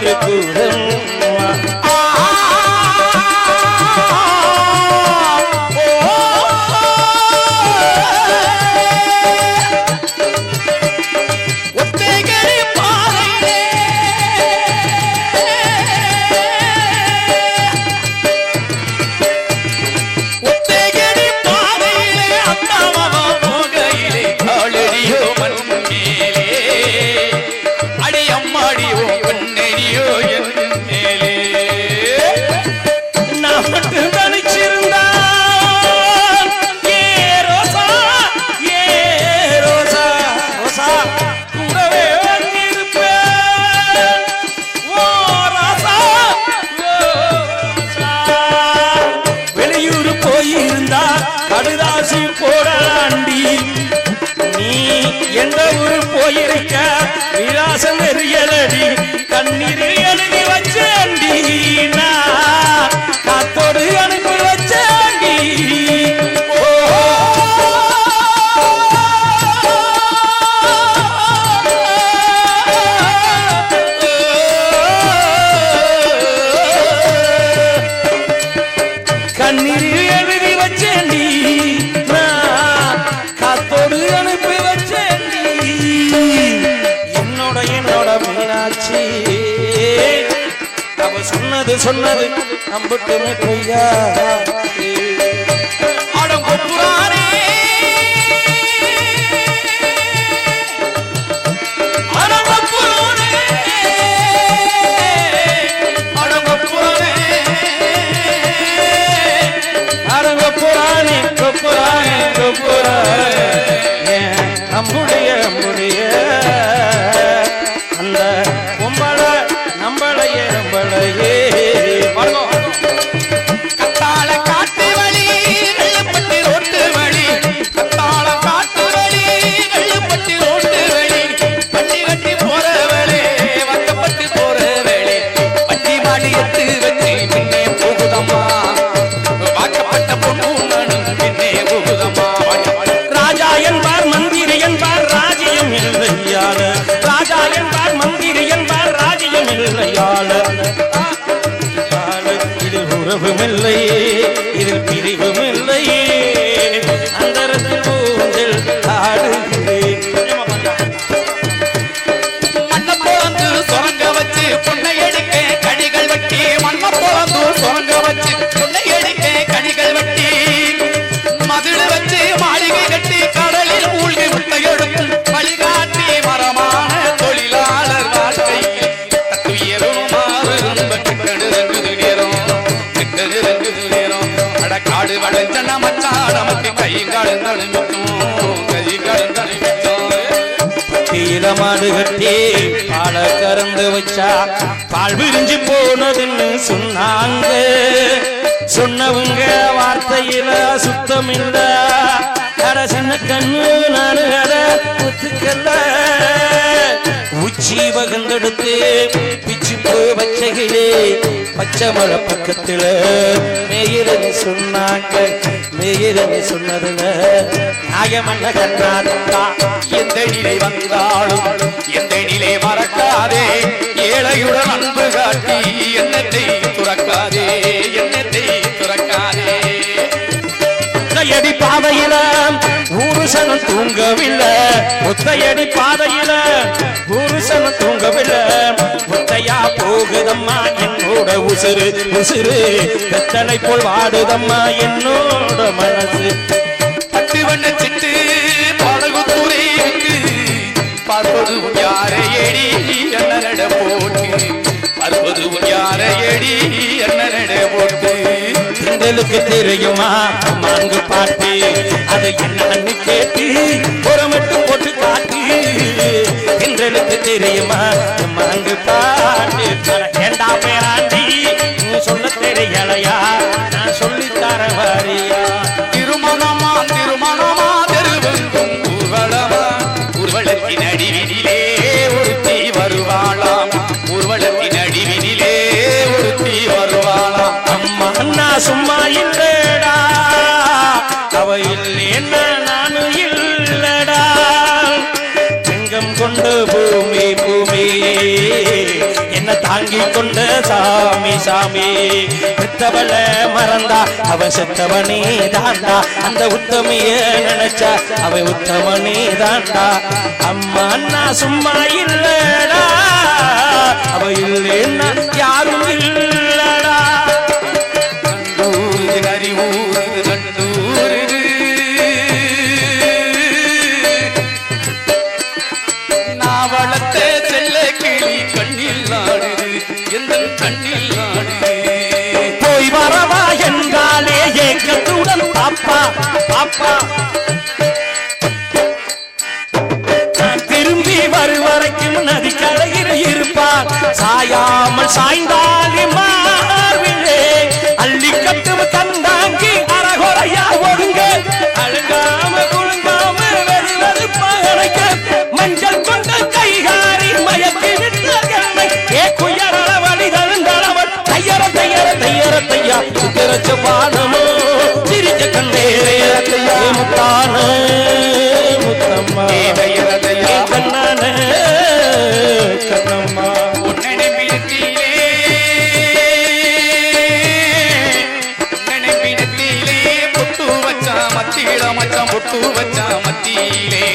யாரு கூறம்மா போயிருக்க. விலாசம் எரியலடி சொன்னது நம்பட்டுமே பொய்யா இல்லையாள இதில் உறவும் இல்லை இதில் பிரிவும் இல்லை மாடு கட்டி பால கறந்து வச்சா பால் விரிஞ்சு போனதுன்னு சொன்னாங்க. சொன்னவங்க வார்த்தையில சுத்தம் இல்ல அட சின்ன கண்ணு நானு அத ஒத்துக்கல. உச்சி வகந்தெடுத்து பிச்சு போய் வச்சகிலே பச்சை மலை பக்கத்துல மேயிலன்னு சொன்னாங்க. இருந்து சொன்னதுல நியாயமல்ல கண்ணாத்தா எந்த நிலை வந்தாலும் எந்த நிலை மறக்காதே. ஏழையுடன் அன்பு காட்டி எண்ணத்தை துறக்காதே எண்ணத்தை துறக்காதே. ஒத்தையடி பாதையில ஊருசனம் தூங்கவில்லை. ஒத்தையடி பாதையில ஊருசனம் தூங்கவில்லை. ஒத்தையா போகுதம்மா என்ன என்னோட உசுறு உசுறு. கத்தனை போல் வாடுதம்மா என்னோட மனசு. பட்டு வண்ண சிட்டு படகுத்துறை பார்ப்பது யாரை எடி என்ன நட போட்டு. பார்ப்பது யாரை எடி என்ன நட போட்டு. திங்களுக்கு தெரியுமா மாங்கு பாட்டு. அதை என்னன்னு கேட்டு புறமட்டு போட்டு காட்டி. எங்களுக்கு தெரியுமா கொண்டு கொண்ட சாமி சாமி பெத்தவள மறந்தா அவ செத்தவனே தாண்டா அந்த உத்தமிய நினைச்சா அவ உத்தமனே தாண்டா அம்மா அண்ணா சும்மா இல்லடா அவ இல்லை பாப்பா நான் திரும்பி வரும் வரைக்கும் நதி கரையில் இருப்பார். சாயாமல் சாய்ந்தாலி மார்பிலே அள்ளி கட்டும் கந்தாங்கி அறகுறையா ஒதுங்க அழுங்காம குழுங்காம வெறு வெறுப்பாக மஞ்சள் கொண்ட கைகாரி மயக்கி விட்ட ஏ குயரள வழி தழுந்தளவன் தையர தையர தையர தையா. சுத்திரச்ச பானமோ தேவையதையா கண்ணான. கண்ணம்மா. பொட்டு வச்சா மத்தியில மச்சான் பொட்டு வச்சா மத்தியிலே.